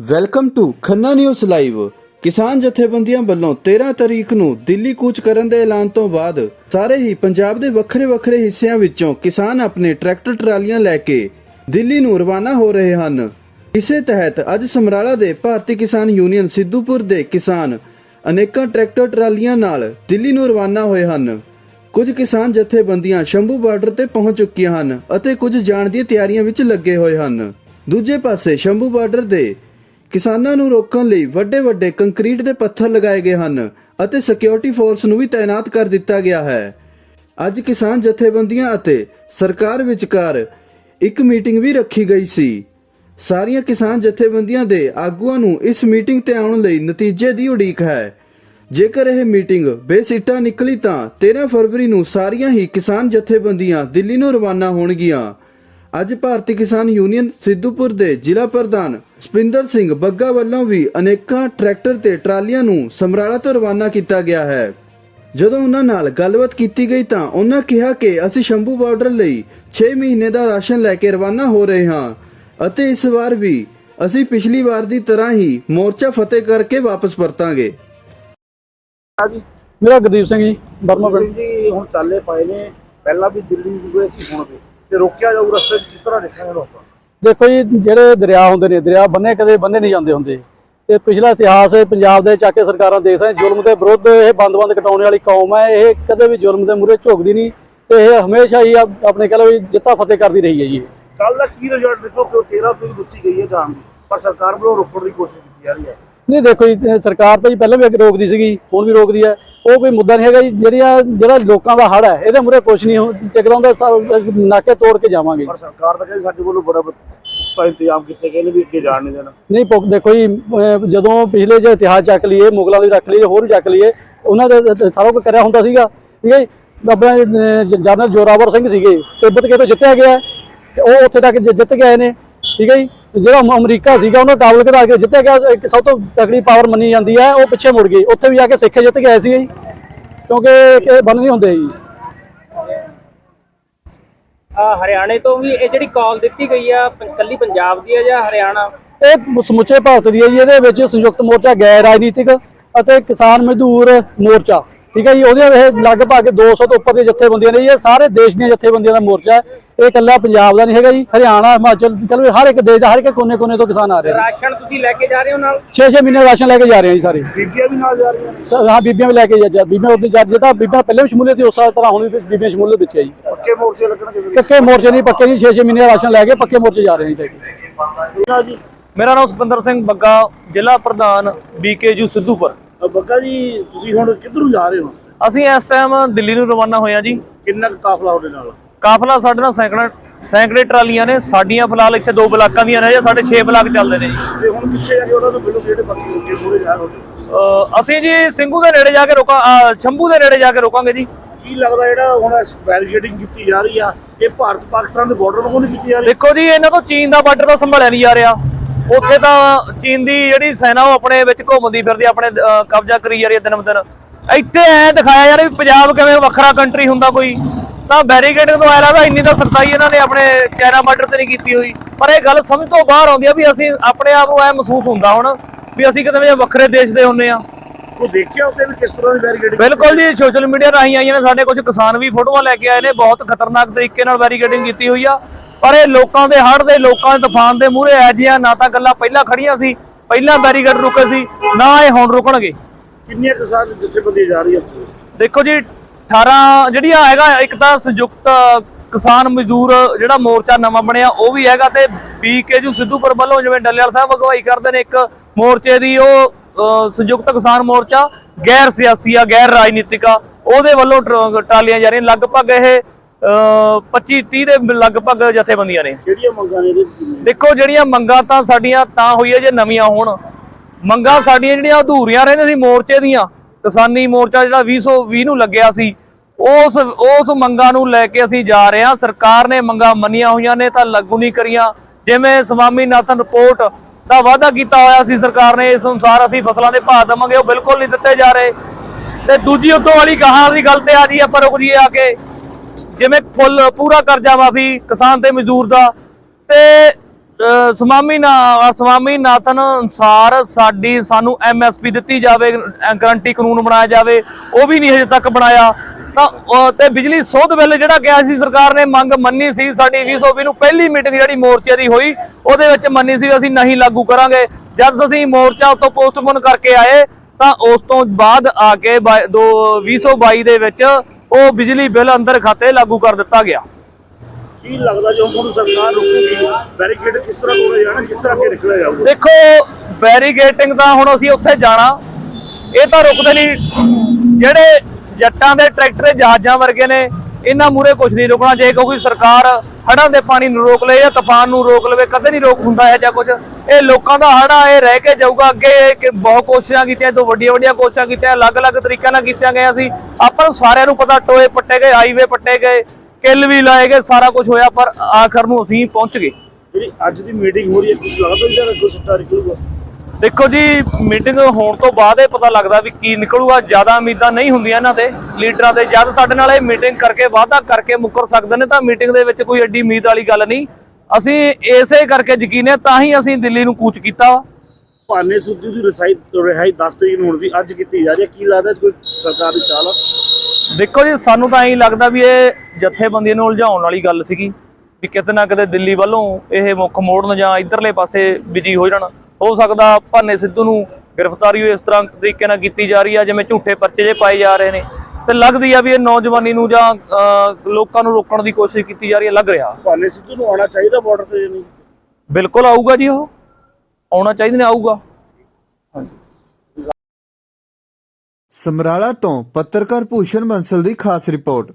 Welcome to Khanna news live ਕਿਸਾਨ ਜਥੇਬੰਦੀਆਂ ਵੱਲੋਂ 13 ਤਰੀਕ ਨੂੰ ਦਿੱਲੀ ਕੂਚ ਕਰਨ ਦੇ ਐਲਾਨ ਤੋਂ ਬਾਅਦ ਸਾਰੇ ਹੀ ਪੰਜਾਬ ਦੇ ਵੱਖਰੇ-ਵੱਖਰੇ ਹਿੱਸਿਆਂ ਵਿੱਚੋਂ ਕਿਸਾਨ ਆਪਣੇ ਟਰੈਕਟਰ ਟਰਾਲੀਆਂ ਲੈ ਕੇ ਦਿੱਲੀ ਨੂੰ ਰਵਾਨਾ ਹੋ ਰਹੇ ਹਨ। ਇਸੇ ਤਹਿਤ ਅੱਜ ਸਮਰਾਲਾ ਦੇ ਭਾਰਤੀ ਕਿਸਾਨ ਯੂਨੀਅਨ ਸਿੱਧੂਪੁਰ ਦੇ ਕਿਸਾਨ ਅਨੇਕਾਂ ਟਰੈਕਟਰ ਟਰਾਲੀਆਂ ਨਾਲ ਦਿੱਲੀ ਨੂੰ ਰਵਾਨਾ ਹੋਏ ਹਨ। ਕੁਝ ਕਿਸਾਨ ਜਥੇਬੰਦੀਆਂ ਸ਼ੰਭੂ ਬਾਰਡਰ ਤੇ ਪਹੁੰਚ ਚੁੱਕੀਆਂ ਹਨ ਅਤੇ ਕੁਝ ਜਾਣ ਦੀ ਤਿਆਰੀਆਂ ਵਿੱਚ ਲੱਗੇ ਹੋਏ ਹਨ। ਦੂਜੇ ਪਾਸੇ ਸ਼ੰਭੂ ਬਾਰਡਰ ਦੇ ਕਿਸਾਨਾਂ ਨੂੰ ਰੋਕਣ ਲਈ ਵੱਡੇ ਵੱਡੇ ਕੰਕਰੀਟ ਦੇ ਪੱਥਰ ਲਗਾਏ ਗਏ ਹਨ ਅਤੇ ਸਿਕਿਉਰਿਟੀ ਫੋਰਸ ਨੂੰ ਵੀ ਤਾਇਨਾਤ ਕਰ ਦਿੱਤਾ ਗਿਆ ਹੈ। ਅੱਜ ਕਿਸਾਨ ਜਥੇਬੰਦੀਆਂ ਅਤੇ ਸਰਕਾਰ ਵਿਚਕਾਰ ਇੱਕ ਮੀਟਿੰਗ ਵੀ ਰੱਖੀ ਗਈ ਸੀ। ਸਾਰੀਆਂ ਕਿਸਾਨ ਜਥੇਬੰਦੀਆਂ ਦੇ ਆਗੂਆਂ ਨੂੰ ਇਸ ਮੀਟਿੰਗ ਤੇ ਆਉਣ ਲਈ ਨਤੀਜੇ ਦੀ ਉਡੀਕ ਹੈ। ਜੇਕਰ ਇਹ ਮੀਟਿੰਗ ਬੇਸਿੱਟਾ ਨਿਕਲੀ ਤਾਂ 13 ਫਰਵਰੀ ਨੂੰ ਸਾਰੀਆਂ ਹੀ ਕਿਸਾਨ ਜਥੇਬੰਦੀਆਂ ਦਿੱਲੀ ਨੂੰ ਰਵਾਨਾ ਹੋਣਗੀਆਂ। ਅੱਜ ਭਾਰਤੀ ਕਿਸਾਨ ਯੂਨੀਅਨ ਸਿੱਧੂਪੁਰ ਦੇ ਜ਼ਿਲ੍ਹਾ ਪ੍ਰਧਾਨ ਸਪਿੰਦਰ ਸਿੰਘ ਬੱਗਾ ਵੱਲੋਂ ਵੀ ਅਨੇਕਾਂ ਟਰੈਕਟਰ ਤੇ ਟਰਾਲੀਆਂ ਨੂੰ ਸਮਰਾਲਾ ਤੋਂ ਰਵਾਨਾ ਕੀਤਾ ਗਿਆ ਹੈ। ਜਦੋਂ ਉਹਨਾਂ ਨਾਲ ਗੱਲਬਾਤ ਕੀਤੀ ਗਈ ਤਾਂ ਉਹਨਾਂ ਕਿਹਾ ਕਿ ਅਸੀਂ ਸ਼ੰਭੂ ਬਾਰਡਰ ਲਈ 6 ਮਹੀਨੇ ਦਾ ਰਾਸ਼ਨ ਲੈ ਕੇ ਰਵਾਨਾ ਹੋ ਰਹੇ ਹਾਂ ਅਤੇ ਇਸ ਵਾਰ ਵੀ ਅਸੀਂ ਪਿਛਲੀ ਵਾਰ ਦੀ ਤਰ੍ਹਾਂ ਹੀ ਮੋਰਚਾ ਫਤਿਹ ਕਰਕੇ ਵਾਪਸ ਪਰਤਾਂਗੇ। ਮੇਰਾ ਗੁਰਦੀਪ ਸਿੰਘ ਜੀ ਬਰਮਾ ਸਿੰਘ ਜੀ ਹੁਣ ਚਾਲੇ ਪਏ ਨੇ। ਪਹਿਲਾਂ ਵੀ ਦਿੱਲੀ ਗਏ ਸੀ ਹੁਣ ਵੀ ਤੇ ਰੋਕਿਆ ਜਾਊ ਰਸਤੇ 'ਚ ਕਿਸ ਤਰ੍ਹਾਂ ਦੇਖਾਂਗੇ ਲੋਕਾਂ? ਦੇਖੋ ਜੀ ਜਿਹੜੇ ਦਰਿਆ ਹੁੰਦੇ ਨੇ ਦਰਿਆ ਬੰਨੇ ਕਦੇ ਬੰਨੇ ਨਹੀਂ ਜਾਂਦੇ ਹੁੰਦੇ। ਤੇ ਪਿਛਲਾ ਇਤਿਹਾਸ ਹੈ ਪੰਜਾਬ ਦੇ ਚਾਕੇ ਸਰਕਾਰਾਂ ਦੇਖ ਸਕਦੇ ਜ਼ੁਲਮ ਦੇ ਵਿਰੁੱਧ ਇਹ ਬੰਦ-ਬੰਦ ਕਟਾਉਣ ਵਾਲੀ ਕੌਮ ਹੈ ਇਹ ਕਦੇ ਵੀ ਜ਼ੁਲਮ ਦੇ ਮੂਹਰੇ ਝੁਕਦੀ ਨਹੀਂ। ਤੇ ਇਹ ਹਮੇਸ਼ਾ ਹੀ ਆਪ- ਆਪਣੇ ਕਹ ਲਓ ਜਿੱਤਾ ਫਤਿਹ ਕਰਦੀ ਰਹੀ ਹੈ ਜੀ। ਕੱਲ ਦਾ ਕੀ ਰਿਜ਼ਲਟ ਦੇਖੋ ਕਿ ਉਹ 13 ਤੋਂ ਹੀ ਦੱਸੀ ਗਈ ਹੈ ਦੀ ਪਰ ਸਰਕਾਰ ਵੱਲੋਂ ਰੋਕਣ ਦੀ ਕੋਸ਼ਿਸ਼ ਕੀਤੀ ਜਾ ਰਹੀ ਹੈ। ਨਹੀਂ ਦੇਖੋ ਜੀ ਸਰਕਾਰ ਤਾਂ ਜੀ ਪਹਿਲਾਂ ਵੀ ਰੋਕਦੀ ਸੀਗੀ ਹੁਣ ਵੀ ਰੋਕਦੀ ਹੈ। ਉਹ ਕੋਈ ਮੁੱਦਾ ਨਹੀਂ ਹੈਗਾ ਜੀ ਜਿਹੜੀਆਂ ਜਿਹੜਾ ਲੋਕਾਂ ਦਾ ਹੜ ਹੈ ਇਹਦੇ ਮੂਹਰੇ ਕੁਝ ਨਹੀਂ ਹੋ- ਟਿਕਦਾ ਹੁੰਦਾ ਨਾਕੇ ਤੋੜ ਕੇ ਜਾਵਾਂਗੇ। ਪਰ ਸਰਕਾਰ ਤਾਂ ਕਹਿੰਦੀ ਸਾਡੇ ਵੱਲੋਂ ਬੜਾ ਪੁਖਤਾ ਇੰਤਜ਼ਾਮ ਕੀਤੇ ਗਏ ਨੇ ਵੀ ਅੱਗੇ ਜਾਣ ਨਹੀਂ ਦੇਣਾ। ਨਹੀਂ ਪੁੱਗ ਦੇਖੋ ਜੀ ਜਦੋਂ ਪਿਛਲੇ ਜੇ ਇਤਿਹਾਸ ਚੱਕ ਲਈਏ ਮੁਗਲਾਂ ਦੀ ਰੱਖ ਲਈਏ ਹੋਰ ਵੀ ਚੱਕ ਲਈਏ ਉਹਨਾਂ ਦੇ ਸਾਰਾ ਕੁਝ ਕਰਿਆ ਹੁੰਦਾ ਸੀਗਾ। ਠੀਕ ਹੈ ਜੀ? ਜ- ਜਨਰਲ ਜੋਰਾਵਰ ਸਿੰਘ ਸੀਗੇ ਤਿੱਬਤ ਕਿਤੋਂ ਜਿੱਤਿਆ ਗਿਆ ਤੇ ਉਹ ਉੱਥੇ ਤੱਕ ਜਿੱਤ ਗਏ ਨੇ। ਠੀਕ ਹੈ ਜੀ? ਜਿਹੜਾ ਅਮ- ਅਮਰੀਕਾ ਸੀਗਾ ਉਹਨੂੰ ਕਾਬਲ ਘਟਾ ਕੇ ਜਿੱਤਿਆ ਗਿਆ ਇੱਕ ਸਭ ਤੋਂ ਤਕੜੀ ਪਾਵਰ ਮੰਨੀ ਜਾਂਦੀ ਹੈ ਉਹ ਪਿੱਛੇ ਮੁੜ ਗਈ। ਉੱਥੇ ਵੀ ਜਾ ਕੇ ਸਿੱਖ ਜਿੱਤ ਗਏ ਸੀ ਜੀ ਕਿਉਂਕਿ ਇਹ ਬੰਦ ਨਹੀਂ ਹੁੰਦੇ ਜੀ। ਆ ਹਰਿਆਣੇ ਤੋਂ ਵੀ ਇਹ ਜਿਹੜੀ ਕਾਲ ਦਿੱਤੀ ਗਈ ਆ ਕੱਲੀ ਪੰਜਾਬ ਦੀ ਆ ਜਾਂ ਹਰਿਆਣਾ? ਇਹ ਸਮੁੱਚੇ ਭਾਰਤ ਦੀ ਹੈ ਜੀ ਇਹਦੇ ਵਿੱਚ ਸੰਯੁਕਤ ਮੋਰਚਾ ਗੈਰ ਰਾਜਨੀਤਿਕ ਅਤੇ ਕਿਸਾਨ ਮਜ਼ਦੂਰ ਮੋਰਚਾ। ਠੀਕ ਹੈ ਜੀ ਉਹਦੇ ਇਹ ਲਗਭਗ 200 ਤੋਂ ਉੱਪਰ ਦੀਆਂ ਜਥੇਬੰਦੀਆਂ ਨੇ ਜੀ। ਇਹ ਸਾਰੇ ਦੇਸ਼ ਦੀਆਂ ਜਥੇਬੰਦੀਆਂ ਦਾ ਮੋਰਚਾ ਹੈ। ਇਹ ਇਕੱਲਾ ਪੰਜਾਬ ਦਾ ਨਹੀਂ ਹੈਗਾ ਜੀ ਹਰਿਆਣਾ ਹਿਮਾਚਲ ਚਲੋ ਹਰ ਇੱਕ ਦੇਸ਼ ਦਾ ਹਰ ਇੱਕ ਕੋਨੇ-ਕੋਨੇ ਤੋਂ ਕਿਸਾਨ ਆ ਰਹੇ ਨੇ। ਰਾਸ਼ਨ ਤੁਸੀਂ ਲੈ ਕੇ ਜਾ ਰਹੇ ਹੋ ਨਾਲ? 6-6 ਮਹੀਨੇ ਰਾਸ਼ਨ ਲੈ ਕੇ ਜਾ ਰਹੇ ਹਾਂ ਜੀ ਸਾਰੇ। ਬੀਬੀਆਂ ਵੀ ਨਾਲ ਜਾ ਰਹੀਆਂ ਨੇ? ਹਾਂ ਬੀਬੀਆਂ ਵੀ ਲੈ ਕੇ ਜਾ- ਜਾ ਬੀਬੀਆਂ ਉਹਦੇ ਜਾ ਜਿੱਦਾਂ ਬੀਬੀਆਂ ਪਹਿਲੇ ਵੀ ਸ਼ਮੂਲੀਅਤ ਸੀ ਉਸ ਤਰ੍ਹਾਂ ਹੁਣ ਵੀ ਬੀਬੀਆਂ ਸ਼ਮੂਲੀਅਤ ਵਿੱਚ ਹੈ ਜੀ। ਪੱਕੇ ਮੋਰਚੇ ਲੱਗਣਗੇ ਪੱਕੇ ਮੋਰਚੇ ਨਹੀਂ ਪੱਕੇ ਨਹੀਂ 6-6 ਮਹੀਨੇ ਰਾਸ਼ਨ ਲੈ ਕੇ ਪੱਕੇ ਮੋਰਚੇ ਜਾ ਰਹੇ ਹਾਂ ਜੀ। ਮੇਰਾ ਨਾਮ ਸੁਪਿੰਦਰ ਸਿੰਘ ਬੱਗਾ ਜ਼ਿਲ੍ਹਾ ਪ੍ਰਧਾਨ ਬੀਕੇਯੂ ਸਿੱਧੂਪੁਰ। ਬੱਗਾ ਜੀ ਤੁਸੀਂ ਹੁਣ ਕਿੱਧਰ ਨੂੰ ਜਾ ਰਹੇ ਹੋ? ਅਸੀਂ ਇਸ ਟਾਈਮ ਦਿੱਲੀ ਨੂੰ ਰਵਾਨਾ ਹੋਏ ਜੀ। ਕਿੰਨਾ ਕੁ ਕਾਫਲਾ ਤੁਹਾਡੇ ਨਾਲ? ਕਾਫਲਾ ਸਾਡੇ ਨਾਲ ਸੈਂਕੜੇ ਸੈਂਕੜੇ ਟਰਾਲੀਆਂ ਨੇ। ਸਾਡੀਆਂ ਫਿਲਹਾਲ ਇੱਥੇ ਦੋ ਬਲਾਕਾਂ ਦੀਆਂ ਨੇ ਜਾਂ ਸਾਡੇ 6 ਬਲਾਕ ਚੱਲਦੇ ਨੇ ਜੀ। ਤੇ ਹੁਣ ਪਿੱਛੇ ਜਾ ਕੇ ਉਹਨਾਂ ਨੂੰ ਮਿਲੋ ਜਿਹੜੇ ਬਾਕੀ ਰੁਕੇ ਪੂਰੇ ਜਾ ਰਹੇ ਅਸੀਂ ਜੀ ਸਿੰਘੂ ਦੇ ਨੇੜੇ ਜਾ ਕੇ ਰੋਕਾਂ ਸ਼ੰਭੂ ਦੇ ਨੇੜੇ ਜਾ ਕੇ ਰੋਕਾਂਗੇ ਜੀ। ਕੀ ਲੱਗਦਾ ਜਿਹੜਾ ਹੁਣ ਬੈਰੀਕੇਡਿੰਗ ਕੀਤੀ ਜਾ ਰਹੀ ਆ ਇਹ ਭਾਰਤ ਪਾਕਿਸਤਾਨ ਦੇ ਬਾਰਡਰ ਨੂੰ ਨਹੀਂ ਕੀਤੀ ਜਾ ਰਹੀ? ਦੇਖੋ ਜੀ ਇਹਨਾਂ ਤੋਂ ਚੀਨ ਦਾ ਬਾਰਡਰ ਤਾਂ ਸੰਭਾਲਿਆ ਨਹੀਂ ਜਾ ਰਿਹਾ। ਉੱਥੇ ਤਾਂ ਚੀਨ ਦੀ ਜਿਹੜੀ ਸੈਨਾ ਉਹ ਆਪਣੇ ਵਿੱਚ ਘੁੰਮਦੀ ਫਿਰਦੀ ਆਪਣੇ ਕਬਜ਼ਾ ਕਰੀ ਜਾ ਰਹੀ ਹੈ ਦਿਨ ਬ ਦਿਨ। ਇੱਥੇ ਐ ਦਿਖਾਇਆ ਯਾਰ ਵੀ ਪੰਜਾਬ ਕਿਵੇਂ ਵੱਖਰਾ ਕੰਟਰੀ ਹੁੰਦਾ ਕੋਈ। ਤਾਂ ਬੈਰੀਕੇਡਿੰਗ ਤੋਂ ਆਇਆ ਲੱਗਦਾ ਇੰਨੀ ਤਾਂ ਸਖਤਾਈ ਇਹਨਾਂ ਨੇ ਆਪਣੇ ਚਾਈਨਾ ਬਾਰਡਰ ਤੇ ਨਹੀਂ ਕੀਤੀ ਹੋਈ। ਪਰ ਇਹ ਗੱਲ ਸਮਝ ਤੋਂ ਬਾਹਰ ਆਉਂਦੀ ਆ ਵੀ ਅਸੀਂ ਆਪਣੇ ਆਪ ਨੂੰ ਐ ਮਹਿਸੂਸ ਹੁੰਦਾ ਹੁਣ ਵੀ ਅਸੀਂ ਕਿਤੇ ਵੱਖਰੇ ਦੇਸ਼ ਦੇ ਹੁੰਨੇ ਆ। ਕੋਈ ਦੇਖਿਆ ਉੱਤੇ ਵੀ ਕਿਸ ਤਰ੍ਹਾਂ ਦੀ ਬੈਰੀਕੇਡਿੰਗ ਬਿਲਕੁਲ ਜੀ ਸੋਸ਼ਲ ਮੀਡੀਆ ਰਾਹੀਂ ਆਈਆਂ ਨੇ ਸਾਡੇ ਕੁਝ ਕਿਸਾਨ ਵੀ ਫੋਟੋਆਂ ਲੈ ਕੇ ਆਏ ਨੇ ਬਹੁਤ ਖਤਰਨਾਕ ਤਰੀਕੇ ਨਾਲ ਬੈਰੀਕੇਡਿੰਗ ਕੀਤੀ ਹੋਈ ਆ। ਪਰ ਇਹ ਲੋਕਾਂ ਦੇ ਹੜ੍ਹ ਦੇ ਲੋਕਾਂ ਦੇ ਤੂਫਾਨ ਦੇ ਮੂਹਰੇ ਐ ਜੀਆਂ ਨਾ ਤਾਂ ਗੱਲਾਂ ਪਹਿਲਾਂ ਖੜੀਆਂ ਸੀ ਪਹਿਲਾਂ ਬੈਰੀਕੇਡ ਰੁਕੇ ਸੀ ਨਾ ਇਹ ਹੁਣ ਰੁਕਣਗੇ ਕਿੰਨੀਆਂ ਕਿਸਾਨ ਜਥੇਬੰਦੀਆਂ ਜਾ ਰਹੀਆਂ ਉੱਥੇ? ਦੇਖੋ ਜੀ 18 ਜਿਹੜੀਆਂ ਹੈਗਾ ਇੱਕ ਤਾਂ ਸੰਯੁਕਤ ਕਿਸਾਨ ਮਜ਼ਦੂਰ ਜਿਹੜਾ ਮੋਰਚਾ ਨਵਾਂ ਬਣਿਆ ਉਹ ਵੀ ਹੈਗਾ ਤੇ ਬੀਕੇਜੂ ਸਿੱਧੂਪੁਰ ਵੱਲੋਂ ਜਿਵੇਂ ਡੱਲੇਵਾਲ ਸਾਹਿਬ ਅਗਵਾਈ ਕਰਦੇ ਨੇ ਇੱਕ ਮੋਰਚੇ ਦੀ ਉਹ ਸੰਯੁਕਤ ਕਿਸਾਨ ਮੋਰਚਾ ਗੈਰ ਸਿਆਸੀ ਆ ਗੈਰ ਰਾਜਨੀਤਿਕ ਆ ਉਹਦੇ ਵੱਲੋਂ ਟਰਾਲੀਆਂ ਜਾ ਰਹੀਆਂ ਲਗਭਗ ਇਹ 25 30 ਦੇ ਲਗਭਗ ਜਥੇਬੰਦੀਆਂ ਨੇ। ਕਿਹੜੀਆਂ ਮੰਗਾਂ ਨੇ? ਦੇਖੋ ਜਿਹੜੀਆਂ ਮੰਗਾਂ ਤਾਂ ਸਾਡੀਆਂ ਤਾਂ ਹੋਈਆਂ ਜੇ ਨਵੀਆਂ ਹੋਣ। ਮੰਗਾਂ ਸਾਡੀਆਂ ਜਿਹੜੀਆਂ ਅਧੂਰੀਆਂ ਰਹਿੰਦੀਆਂ ਸੀ ਮੋਰਚੇ ਦੀਆਂ। ਕਿਸਾਨੀ ਮੋਰਚਾ ਜਿਹੜਾ 2020 ਨੂੰ ਲੱਗਿਆ ਸੀ ਉਸ ਉਸ ਮੰਗਾਂ ਨੂੰ ਲੈ ਕੇ ਅਸੀਂ ਜਾ ਰਹੇ ਹਾਂ। ਸਰਕਾਰ ਨੇ ਮੰਗਾਂ ਮੰਨੀਆਂ ਹੋਈਆਂ ਨੇ ਤਾਂ ਲਾਗੂ ਨਹੀਂ ਕਰੀਆਂ। ਜਿਵੇਂ ਸਵਾਮੀਨਾਥਨ ਰਿਪੋਰਟ ਦਾ ਵਾਅਦਾ ਕੀਤਾ ਹੋਇਆ ਸੀ ਸਰਕਾਰ ਨੇ ਇਸ ਅਨੁਸਾਰ ਅਸੀਂ ਫਸਲਾਂ ਦੇ ਭਾਅ ਦੇਵਾਂਗੇ ਉਹ ਬਿਲਕੁਲ ਨਹੀਂ ਦਿੱਤੇ ਜਾ ਰਹੇ। ਤੇ ਦੂਜੀ ਉਤੋਂ ਵਾਲੀ ਕਹਾਂ ਦੀ ਗੱਲ ਤੇ ਆ ਜੀ ਆਪਾਂ ਰੁਕ ਜੀਏ ਆ ਕੇ। ਜਿਵੇਂ ਫੁੱਲ, ਪੂਰਾ ਕਰਜ਼ਾ ਮਾਫੀ ਕਿਸਾਨ ਤੇ ਮਜ਼ਦੂਰ ਦਾ ਤੇ ਅਹ ਸਵਾਮੀ ਨਾ ਸਵਾਮੀ ਨਾਥਨ ਅਨੁਸਾਰ ਸਾਡੀ, ਸਾਨੂੰ ਐਮਐਸਪੀ ਦਿੱਤੀ ਜਾਵੇ ਗਰੰਟੀ ਕਾਨੂੰਨ ਬਣਾਇਆ ਜਾਵੇ, ਉਹ ਵੀ ਨਹੀਂ ਹਜੇ ਤੱਕ ਬਣਾਇਆ। ਤਾਂ ਤੇ ਬਿਜਲੀ ਸੋਧ ਬਿੱਲ ਜਿਹੜਾ ਗਿਆ ਸੀ, ਸਰਕਾਰ ਨੇ ਮੰਗ ਮੰਨੀ ਸੀ, ਸਾਡੀ 2020 ਨੂੰ ਪਹਿਲੀ ਮੀਟਿੰਗ ਜਿਹੜੀ ਮੋਰਚੇ ਦੀ ਹੋਈ, ਉਹਦੇ ਵਿੱਚ ਮੰਨੀ ਸੀ ਵੀ ਅਸੀਂ ਨਹੀਂ ਲਾਗੂ ਕਰਾਂਗੇ। ਜਦ ਅਸੀਂ ਮੋਰਚਾ ਉਤੋਂ ਪੋਸਟਪੋਨ ਕਰਕੇ ਆਏ, ਤਾਂ ਉਸ ਤੋਂ ਬਾਅਦ ਆ ਕੇ ਬਾਈ- ਦੋ 2022 ਦੇ ਵਿੱਚ ਉਹ ਬਿਜਲੀ ਬਿੱਲ ਅੰਦਰ ਖਾਤੇ ਲਾਗੂ ਕਰ ਦਿੱਤਾ ਗਿਆ। ਕੀ ਲੱਗਦਾ ਜੇ ਹੁਣ ਸਰਕਾਰ ਰੁਕੂਗੀ? ਬੈਰੀਕੇਡ ਕਿਸ ਤਰ੍ਹਾਂ ਤੋੜੇ ਜਾਣਾ ਕਿਸ ਤਰ੍ਹਾਂ ਅੱਗੇ ਨਿਕਲਿਆ ਜਾਊਗਾ? ਦੇਖੋ ਬੈਰੀਗੇਟਿੰਗ ਤਾਂ ਹੁਣ ਅਸੀਂ ਉੱਥੇ ਜਾਣਾ। ਇਹ ਤਾਂ ਰੁਕਦੇ ਨਹੀਂ। ਜਿਹੜੇ ਜੱਟਾਂ ਦੇ ਟਰੈਕਟਰ ਜਹਾਜ਼ਾਂ ਵਰਗੇ ਨੇ ਇਹਨਾਂ ਮੂਰੇ ਕੁਝ ਨਹੀਂ ਰੁਕਣਾ ਜੇ ਕੋਈ ਸਰਕਾਰ ਹੜ੍ਹਾਂ ਦੇ ਪਾਣੀ ਨੂੰ ਰੋਕ ਲਏ ਜਾਂ ਤੂਫਾਨ ਨੂੰ ਰੋਕ ਲਵੇ, ਕਦੇ ਨਹੀਂ ਰੋਕ ਹੁੰਦਾ ਹੈ ਜਾਂ ਕੁਝ ਇਹ ਲੋਕਾਂ ਦਾ ਹੜ੍ਹ ਇਹ ਰਹਿ ਕੇ ਜਾਊਗਾ। ਅੱਗੇ ਬਹੁਤ ਕੋਸ਼ਿਸ਼ਾਂ ਕੀਤੀਆਂ ਤੋਂ ਵੱਡੀਆਂ ਵੱਡੀਆਂ ਕੋਸ਼ਿਸ਼ਾਂ ਕੀਤੀਆਂ, ਅਲੱਗ-ਅਲੱਗ ਤਰੀਕਿਆਂ ਨਾਲ ਕੀਤੀਆਂ ਗਈਆਂ ਸੀ। ਆਪਾਂ ਨੂੰ ਸਾਰਿਆਂ ਨੂੰ ਪਤਾ, ਟੋਏ ਪੱਟੇ ਗਏ ਹਾਈਵੇ ਪੱਟੇ ਗਏ, ਕਿੱਲ ਵੀ ਲਾਏ ਗਏ, ਸਾਰਾ ਕੁਝ ਹੋਇਆ, ਪਰ ਆਖਰ ਨੂੰ ਅਸੀਂ ਪਹੁੰਚ ਗਏ। ਜਿਹੜੀ ਅੱਜ ਦੀ ਮੀਟਿੰਗ ਹੋ ਰਹੀ ਹੈ ਕੁਝ ਲੱਗਦਾ ਜਿਹੜਾ ਅੱਗੋਂ ਸੁੱਟਾ ਨਿਕਲੂਗਾ ਦੇਖੋ ਜੀ ਮੀਟਿੰਗ ਹੋਣ ਤੋਂ ਬਾਅਦ ਇਹ ਪਤਾ ਲੱਗਦਾ ਵੀ ਕੀ ਨਿਕਲੂਗਾ ਜ਼ਿਆਦਾ ਉਮੀਦਾਂ ਨਹੀਂ ਹੁੰਦੀਆਂ ਇਹਨਾਂ ਤੇ ਲੀਡਰਾਂ ਦੇ ਜਦ ਸਾਡੇ ਨਾਲ ਇਹ ਮੀਟਿੰਗ ਕਰਕੇ ਵਾਅਦਾ ਕਰਕੇ ਮੁੱਕਰ ਸਕਦੇ ਨੇ ਤਾਂ ਮੀਟਿੰਗ ਦੇ ਵਿੱਚ ਕੋਈ ਐਡੀ ਉਮੀਦ ਵਾਲੀ ਗੱਲ ਨਹੀਂ। ਅਸੀਂ ਇਸੇ ਕਰਕੇ ਯਕੀਨ ਹੈ ਤਾਂ ਹੀ ਅਸੀਂ ਦਿੱਲੀ ਨੂੰ ਕੂਚ ਕੀਤਾ ਭਾਨੇ ਸੁੱਧੀ ਦੀ ਰਸਾਈ ਰਿਹਾਈ 10 ਤਰੀਕ ਨੂੰ ਹੋਣੀ ਸੀ ਅੱਜ ਕੀਤੀ ਜਾ ਰਹੀ ਹੈ। ਕੀ ਲੱਗਦਾ ਕੋਈ ਸਰਕਾਰ ਦੀ ਚਾਲ ਦੇਖੋ ਜੀ ਸਾਨੂੰ ਤਾਂ ਐਂ ਲੱਗਦਾ ਵੀ ਇਹ ਜਥੇਬੰਦੀਆਂ ਨੂੰ ਉਲਝਾਉਣ ਵਾਲੀ ਗੱਲ ਸੀਗੀ ਵੀ ਕਿਤੇ ਨਾ ਕਿਤੇ ਦਿੱਲੀ ਵੱਲੋਂ ਇਹ ਮੁੱਖ ਮੋੜਨ ਜਾਂ ਇਧਰਲੇ ਪਾਸੇ ਬਿਜ਼ੀ ਹੋ ਜਾਣ। ਹੋ ਸਕਦਾ ਭਾਨੇ ਸਿੱਧੂ ਨੂੰ ਗ੍ਰਿਫਤਾਰੀ ਇਸ ਤਰ੍ਹਾਂ ਤਰੀਕੇ ਨਾਲ ਕੀਤੀ ਜਾ ਰਹੀ ਆ ਜਿਵੇਂ ਝੂਠੇ ਪਰਚੇ ਜੇ ਪਾਏ ਜਾ ਰਹੇ ਨੇ। ਤੇ ਲੱਗਦੀ ਆ ਵੀ ਇਹ ਨੌਜਵਾਨੀ ਨੂੰ ਜਾਂ ਲੋਕਾਂ ਨੂੰ ਰੋਕਣ ਦੀ ਕੋਸ਼ਿਸ਼ ਕੀਤੀ ਜਾ ਰਹੀ ਹੈ ਲੱਗ ਰਿਹਾ। ਭਾਨੇ ਸਿੱਧੂ ਨੂੰ ਆਉਣਾ ਚਾਹੀਦਾ ਬਾਰਡਰ ਤੇ ਨਹੀਂ? ਬਿਲਕੁਲ ਆਊਗਾ ਜੀ ਉਹ। ਆਉਣਾ ਚਾਹੀਦਾ ਨੇ ਆਊਗਾ। ਸਮਰਾਲਾ ਤੋਂ ਪੱਤਰਕਾਰ ਭੂਸ਼ਣ ਬੰਸਲ ਦੀ ਖਾਸ ਰਿਪੋਰਟ।